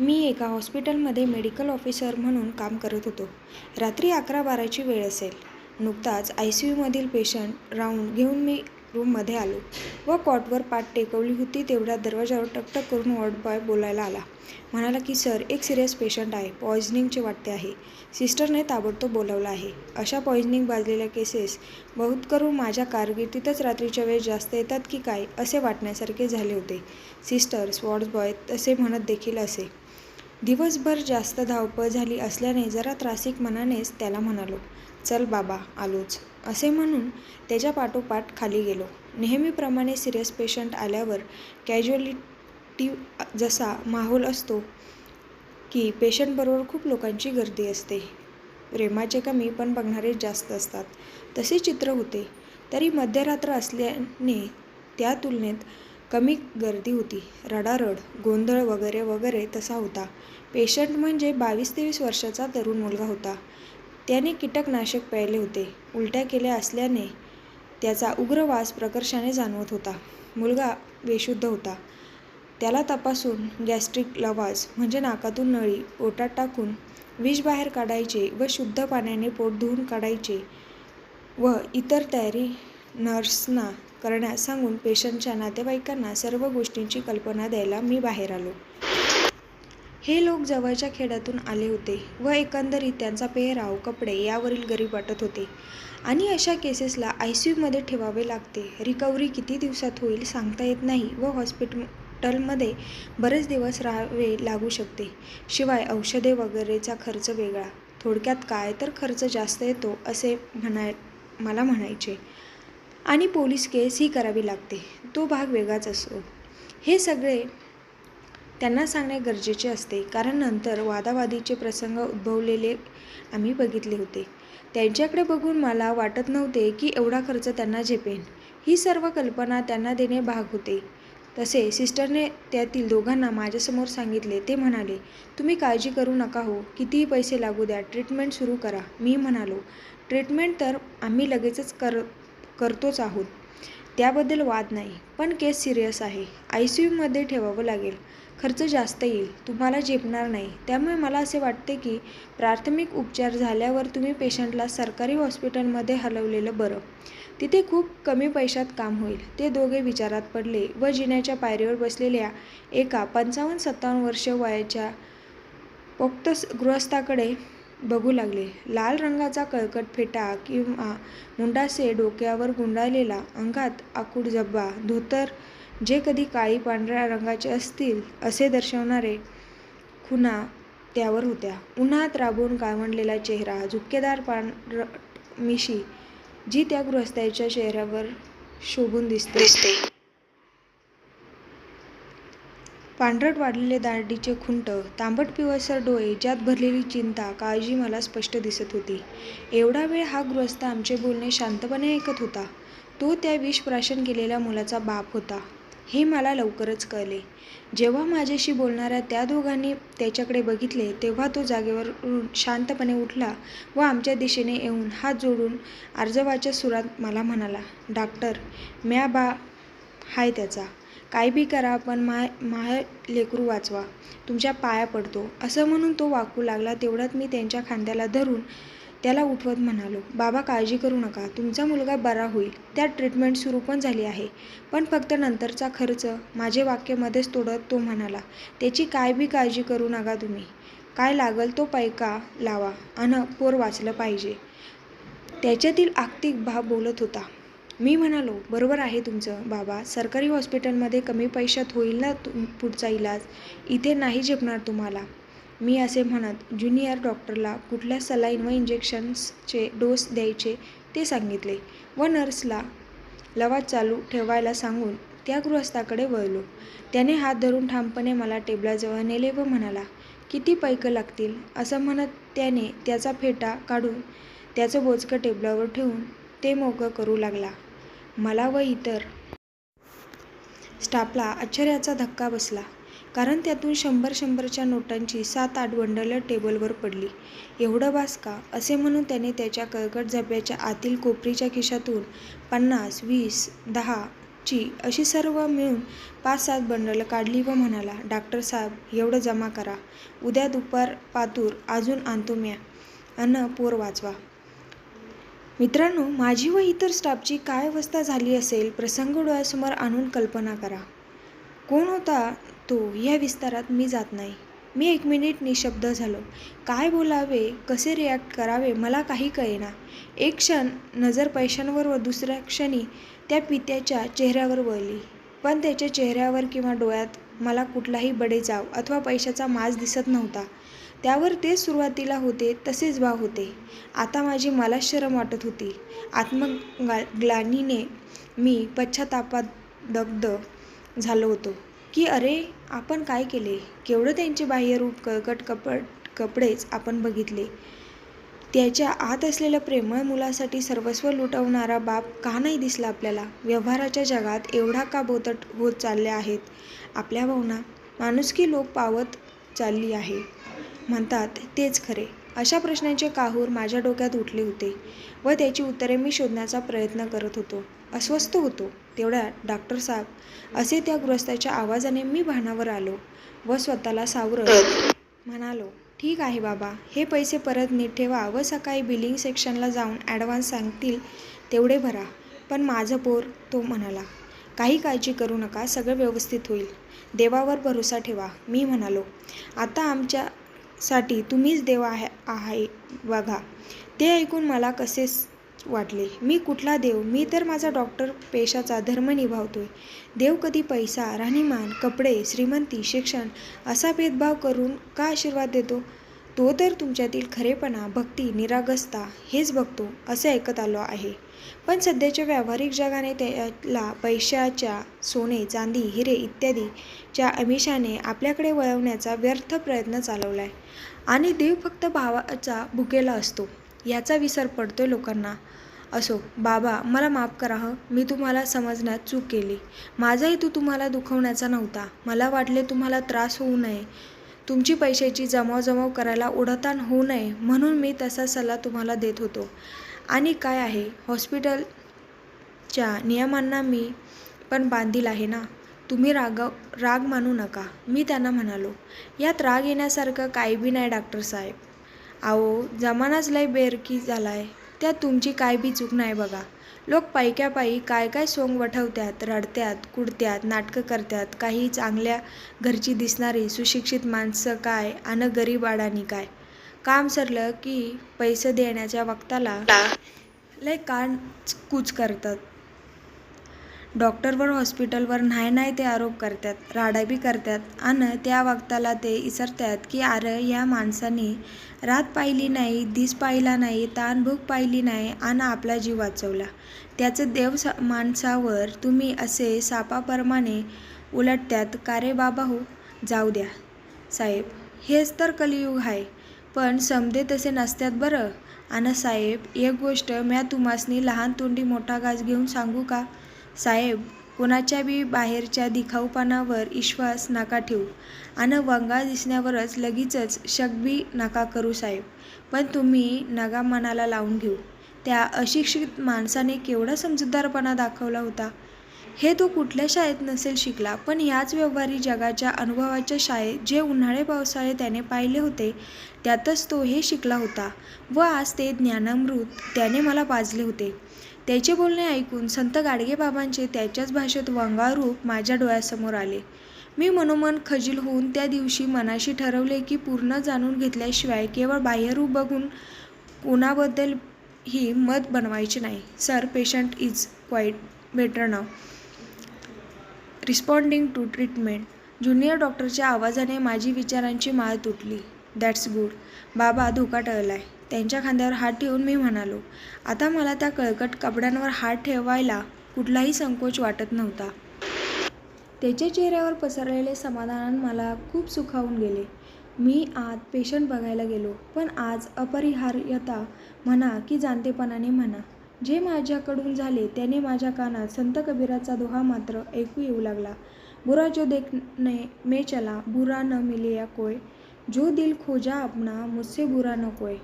मी एका हॉस्पिटलमध्ये medical officer म्हणून काम करत होतो. रात्री अकरा बाराची वेळ असेल. नुकताच आय सी यूमधील पेशंट राऊंड घेऊन मी रूममध्ये आलो व कॉटवर पाठ टेकवली होती तेवढ्या दरवाजावर टकटक करून वॉर्ड बॉय बोलायला आला. म्हणाला की सर एक सिरियस पेशंट आहे. पॉइझनिंगचे वाटते आहे. सिस्टरने ताबडतोब बोलावलं आहे. अशा पॉइझनिंग बाजलेल्या केसेस बहुत करून माझ्या कारकिर्दीतच रात्रीच्या वेळेस जास्त येतात की काय असे वाटण्यासारखे झाले होते. सिस्टर स्वॉर्ड्स बॉय तसे म्हणत देखील असे. दिवसभर जास्त धावपळ झाली असल्याने जरा त्रासिक मनानेच त्याला म्हणालो चल बाबा आलोच. असे म्हणून त्याच्या पाठोपाठ खाली गेलो. नेहमीप्रमाणे सिरियस पेशंट आल्यावर कॅज्युअलिटी जसा माहोल असतो की पेशंटबरोबर खूप लोकांची गर्दी असते. प्रेमाचे कमी पण बघणारे जास्त असतात. तसे चित्र होते. तरी मध्यरात्र असल्याने त्या तुलनेत कमी गर्दी होती. रडारड गोंधळ वगैरे वगैरे तसा होता. पेशंट म्हणजे बावीस तेवीस वर्षाचा तरुण मुलगा होता. त्याने कीटकनाशक प्यायले होते. उलट्या केल्या असल्याने त्याचा उग्र वास प्रकर्षाने जाणवत होता. मुलगा बेशुद्ध होता. त्याला तपासून गॅस्ट्रिक लवाज म्हणजे नाकातून नळी ओटात टाकून विष बाहेर काढायचे व शुद्ध पाण्याने पोट धुवून काढायचे व इतर तयारी नर्सना करण्यास सांगून पेशंटच्या नातेवाईकांना सर्व गोष्टींची कल्पना द्यायला मी बाहेर आलो. हे लोक जवळच्या खेड्यातून आले होते व एकंदरीत त्यांचा पेहराव कपडे यावरील गरीब वाटत होते. आणि अशा केसेसला आय सी यूमध्ये ठेवावे लागते. रिकव्हरी किती दिवसात होईल सांगता येत नाही व हॉस्पिटलमध्ये बरेच दिवस राहावे लागू शकते. शिवाय औषधे वगैरेचा खर्च वेगळा. थोडक्यात काय तर खर्च जास्त येतो असे म्हणाय मला म्हणायचे. आणि पोलीस केस ही करावी लागते. तो भाग वेगळाच असतो. हे सगळे त्यांना सांगणे गरजेचे असते. कारण नंतर वादावादीचे प्रसंग उद्भवलेले आम्ही बघितले होते. त्यांच्याकडे बघून मला वाटत नव्हते की एवढा खर्च त्यांना झेपेन. ही सर्व कल्पना त्यांना देणे भाग होते. तसे सिस्टरने त्यातील दोघांना माझ्यासमोर सांगितले. ते म्हणाले तुम्ही काळजी करू नका हो. कितीही पैसे लागू द्या. ट्रीटमेंट सुरू करा. मी म्हणालो ट्रीटमेंट तर आम्ही लगेचच कर करतोच आहोत. त्याबद्दल वाद नाही पण केस सिरियस आहे. आय सी यूमध्ये ठेवावं लागेल. खर्च जास्त येईल. तुम्हाला झेपणार नाही. त्यामुळे मला असे वाटते की प्राथमिक उपचार झाल्यावर तुम्ही पेशंटला सरकारी हॉस्पिटलमध्ये हलवलेलं बरं. तिथे खूप कमी पैशात काम होईल. ते दोघे विचारात पडले व जिन्याच्या पायरीवर बसलेल्या एका पंचावन्न सत्तावन्न वर्ष वयाच्या पोक्त गृहस्थाकडे बघू लागले. लाल रंगाचा कळकट फेटा किंवा मुंडासे डोक्यावर गुंडाळलेला अंगात आकूड जब्बा धोतर जे कधी काळी पांढऱ्या रंगाचे असतील असे दर्शवणारे खुणा त्यावर होत्या. उन्हात राबून काळवंडलेला चेहरा झुकेदार पांढर मिशी जी त्या गृहस्थाच्या चेहऱ्यावर शोभून दिसते. पांढरट वाढलेले दाढीचे खुंट तांबट पिवळसर डोळे ज्यात भरलेली चिंता काळजी मला स्पष्ट दिसत होती. एवढा वेळ हा गृहस्थ आमचे बोलणे शांतपणे ऐकत होता. तो त्या विषप्राशन केलेल्या मुलाचा बाप होता. हे मला लवकरच कळले. जेव्हा माझ्याशी बोलणाऱ्या त्या दोघांनी त्याच्याकडे बघितले तेव्हा तो जागेवर शांतपणे उठला व आमच्या दिशेने येऊन हात जोडून आर्जवाच्या सुरात मला म्हणाला डॉक्टर म्या बा हाय त्याचा. काय बी करा पण माय माय लेकरू वाचवा. तुमच्या पाया पडतो. असं म्हणून तो वाकू लागला. तेवढ्यात मी त्यांच्या खांद्याला धरून त्याला उठवत म्हणालो बाबा काळजी करू नका. तुमचा मुलगा बरा होईल. त्यात ट्रीटमेंट सुरू पण झाली आहे. पण फक्त नंतरचा खर्च. माझे वाक्य मध्येच तोडत तो म्हणाला त्याची काय बी काळजी करू नका तुम्ही. काय लागल तो पैका लावा. अन पोर वाचलं पाहिजे. त्याच्यातील आक्तिक भाव बोलत होता. मी म्हणालो बरोबर आहे तुमचं बाबा. सरकारी हॉस्पिटलमध्ये कमी पैशात होईल ना तुम पुढचा इलाज? इथे नाही झेपणार तुम्हाला. मी असे म्हणत ज्युनियर डॉक्टरला कुठल्या सलाईन व इंजेक्शन्सचे डोस द्यायचे ते सांगितले व नर्सला लवाज चालू ठेवायला सांगून त्या गृहस्थाकडे वळलो. त्याने हात धरून ठामपणे मला टेबलाजवळ नेले व म्हणाला किती पैकं लागतील? असं म्हणत त्याने त्याचा फेटा काढून त्याचं बोचकं टेबलावर ठेवून ते मोकं करू लागला. मला व इतर स्टाफला आश्चर्याचा धक्का बसला. कारण त्यातून शंभर शंभरच्या नोटांची सात आठ बंडलं टेबलवर पडली. एवढं बास का? असे म्हणून त्याने त्याच्या कळकट झब्याच्या आतील कोपरीच्या खिशातून पन्नास वीस दहा ची अशी सर्व मिळून पाच सात बंडलं काढली व म्हणाला डॉक्टर साहेब एवढं जमा करा. उद्या दुपार पातूर अजून आणतो म्या. अन पोर वाचवा. मित्रांनो माझी व इतर स्टाफची काय अवस्था झाली असेल प्रसंग डोळ्यासमोर आणून कल्पना करा. कोण होता तो या विस्तारात मी जात नाही. मी एक मिनिट निशब्द झालो. काय बोलावे कसे रिॲक्ट करावे मला काही कळेना. एक क्षण नजर पैशांवर व दुसऱ्या क्षणी त्या पित्याच्या चेहऱ्यावर वळली. पण त्याच्या चेहऱ्यावर किंवा डोळ्यात मला कुठलाही बडेजाव अथवा पैशाचा माज दिसत नव्हता. त्यावर ते सुरुवातीला होते तसेच भाव होते. आता माझी मला शरम वाटत होती. आत्मगा ग्लानीने मी पश्चातापात दग्ध झालो होतो की अरे आपण काय केले? केवढं त्यांचे बाह्यरूप कळकट कपड कपडेच आपण बघितले. त्याच्या आत असलेल्या प्रेमळ मुलासाठी सर्वस्व लुटवणारा बाप का नाही दिसला आपल्याला? व्यवहाराच्या जगात एवढा का बोतट होत चालल्या आहेत? आपल्या भावना माणुसकी लोक पावत चालली आहे. म्हणतात तेच खरे. अशा प्रश्नांचे काहूर माझ्या डोक्यात उठले होते व त्याची उत्तरे मी शोधण्याचा प्रयत्न करत होतो. अस्वस्थ होतो तेवढ्यात डॉक्टर साहेब. असे त्या गृहस्थाच्या आवाजाने मी भानावर आलो व स्वतःला सावरत म्हणालो ठीक आहे बाबा हे पैसे परत नीट ठेवा व सकाळी बिलिंग सेक्शनला जाऊन ॲडव्हान्स सांगतील तेवढे भरा. पण माझं पोर तो म्हणाला काही काळजी करू नका सगळं व्यवस्थित होईल. देवावर भरोसा ठेवा. मी म्हणालो आता आमच्या साठी तुम्हीच देव आहे आहे बघा. ते ऐकून मला कसेच वाटले? मी कुठला देव? मी तर माझा डॉक्टर पेशाचा धर्म निभावतोय. देव कधी पैसा राहणीमान कपडे श्रीमंती शिक्षण असा भेदभाव करून का आशीर्वाद देतो? तो तर तुमच्यातील खरेपणा भक्ती निरागसता हेच बघतो असे ऐकत आलो आहे. पण सध्याच्या व्यावहारिक जगाने त्याला पैशाच्या सोने चांदी हिरे इत्यादीच्या अमिषाने आपल्याकडे वळवण्याचा व्यर्थ प्रयत्न चालवला आहे आणि देव फक्त भावाचा भुकेला असतो याचा विसर पडतोय लोकांना. असो बाबा मला माफ करा हं मी तुम्हाला समजण्यात चूक केली. माझा हेतू तुम्हाला दुखवण्याचा नव्हता. मला वाटले तुम्हाला त्रास होऊ नये. तुमची पैशाची जमावजमाव करायला ओढताण होऊ नये म्हणून मी तसा सल्ला तुम्हाला देत होतो. आणि काय आहे? हॉस्पिटलच्या नियमांना मी पण बांधील आहे ना? तुम्ही राग राग मानू नका. मी त्यांना म्हणालो यात राग येण्यासारखं काही बी नाही डॉक्टर साहेब. अहो जमानाच लय बेरकी आहे त्यात तुमची काय बी चूक नाही बघा. लोक पायक्यापायी काय काय सोंग वठवत्यात रडत्यात कुडत्यात नाटकं करतात काही चांगल्या घरची दिसणारी सुशिक्षित माणसं काय आणि गरीब अडाणी काय? काम सरलं की पैसे देण्याच्या वक्ताला लय कान कूच करतात. डॉक्टरवर हॉस्पिटलवर नाही नाही ते आरोप करतात राडा बी करतात आणि त्या वक्ताला ते विसरतात की अरे या माणसाने रात पाहिली नाही दिस पाहिला नाही ताणभूक पाहिली नाही आणि आपला जीव वाचवला. त्याचं देव स माणसावर तुम्ही असे सापाप्रमाणे उलटत्यात का रे बाबा हो? जाऊ द्या. साहेब हेच तर कलियुग आहे पण समदे तसे नसत्यात बरं. आणि साहेब एक गोष्ट म्या तुम्हासनी लहान तोंडी मोठा घास घेऊन सांगू का? साहेब कोणाच्या बी बाहेरच्या दिखाऊपणावर विश्वास नका ठेवू. आणि वंगा दिसण्यावरच लगेचच शक बी नका करू साहेब. पण तुम्ही नगा मनाला लावून घेऊ. त्या अशिक्षित माणसाने केवढा समजूतदारपणा दाखवला होता? हे तो कुठल्या शाळेत नसेल शिकला पण ह्याच व्यवहारी जगाच्या अनुभवाच्या शाळेत जे उन्हाळे पावसाळे त्याने पाहिले होते त्यातच तो हे शिकला होता व आज ते ज्ञानामृत त्याने मला पाजले होते. त्याचे बोलणे ऐकून संत गाडगेबाबांचे त्याच्याच भाषेत वंगारूप माझ्या डोळ्यासमोर आले. मी मनोमन खजील होऊन त्या दिवशी मनाशी ठरवले की पूर्ण जाणून घेतल्याशिवाय केवळ बाह्यरूप बघून कोणाबद्दल ही मत बनवायचे नाही. Sir patient is quite better now responding to treatment junior डॉक्टरच्या आवाजाने माझी विचारांची माळ तुटली. दॅट्स गुड बाबा धोका टळलाय. त्यांच्या खांद्यावर हात ठेवून मी म्हणालो आता मला त्या कळकट कपड्यांवर हात ठेवायला कुठलाही संकोच वाटत नव्हता. त्याच्या चेहऱ्यावर पसरलेले समाधान मला खूप सुखावून गेले. मी आत पेशंट बघायला गेलो पण आज अपरिहार्यता म्हणा की जाणतेपणाने म्हणा. जे माझ्याकडून झाले त्याने माझ्या कानात संत कबीराचा दोहा मात्र ऐकू येऊ लागला. बुरा जो देखने में चला बुरा न मिले या कोय. जो दिल खोजा अपना मुझसे बुरा न कोय.